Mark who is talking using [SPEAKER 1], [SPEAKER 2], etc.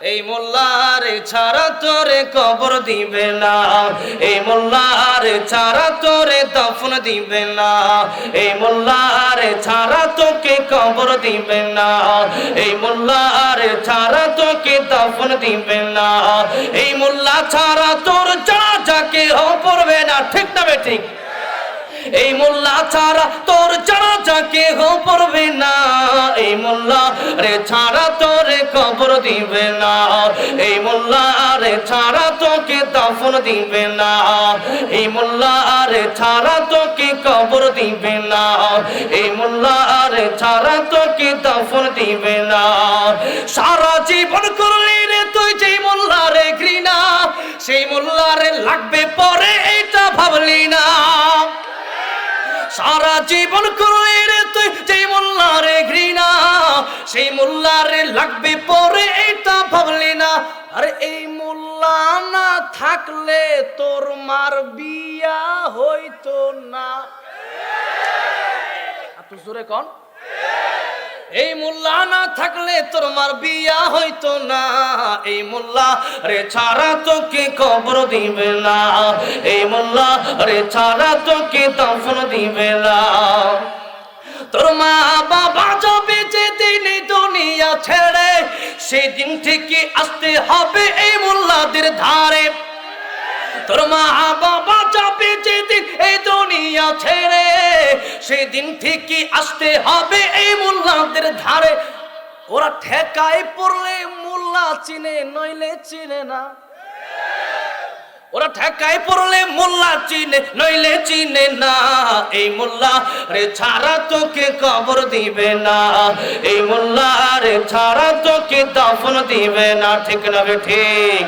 [SPEAKER 1] এই মোল্লারে ছাড়া তোরে কবর দিবে না। এই মোল্লারে ছাড়া তোরে দফন দিবে না। এই মোল্লারে ছাড়া তোকে কবর দিবে না। এই মোল্লারে ছাড়া তোকে দফন দিবে না। এই মোল্লা ছাড়া তোর জানাজাকে ও পড়বে না, ঠিক না ঠিক? এই মোল্লা ছাড়া মোল্লা রে ছাড়া কবর দিবে না। এই মোল্লা রে ছাড়া তোকে দফন দিবে না। এই মোল্লা রে ছাড়া তোকে কবর দিবে না। এই মোল্লা রে ছাড়া তোকে দফন দিবে না। সারা জীবন করলি রে তুই যেই মোল্লা রে ঘৃণা, সেই মোল্লা রে লাগবে পরে এইটা ভাবলি না। সারা জীবন করলে রে মোল্লারে লাগবে, পরে এটা ভাবলি না। আরে এই মোল্লা না থাকলে তোর মার বিয়া হইতো না। আপনি জোরে কন। এই মোল্লা না থাকলে তোর মার বিয়া হইতো না। এই মোল্লা রে ছাড়া তোকে কবর দিবে না। এই মোল্লা রে ছাড়া তোকে দফন দিবে না। তোর মা সেদিন থেকে আসতে হবে এই মোল্লাদের ধারে। তোর মা বাবা যাবে যেদিন এই দুনিয়া ছেড়ে সেদিন থেকে আসতে হবে এই মোল্লাদের ধারে। ওরা ঠেকায় পড়লে মোল্লা চিনে, নইলে চিনে না। ওরা ঠেকায় পড়লে মোল্লা চিনে, নইলে চিনে না। এই মোল্লা রে ছাড়া তোকে কবর দিবে না। এই মোল্লা রে ছাড়া তোকে দফন দিবে না ঠিক না ঠিক?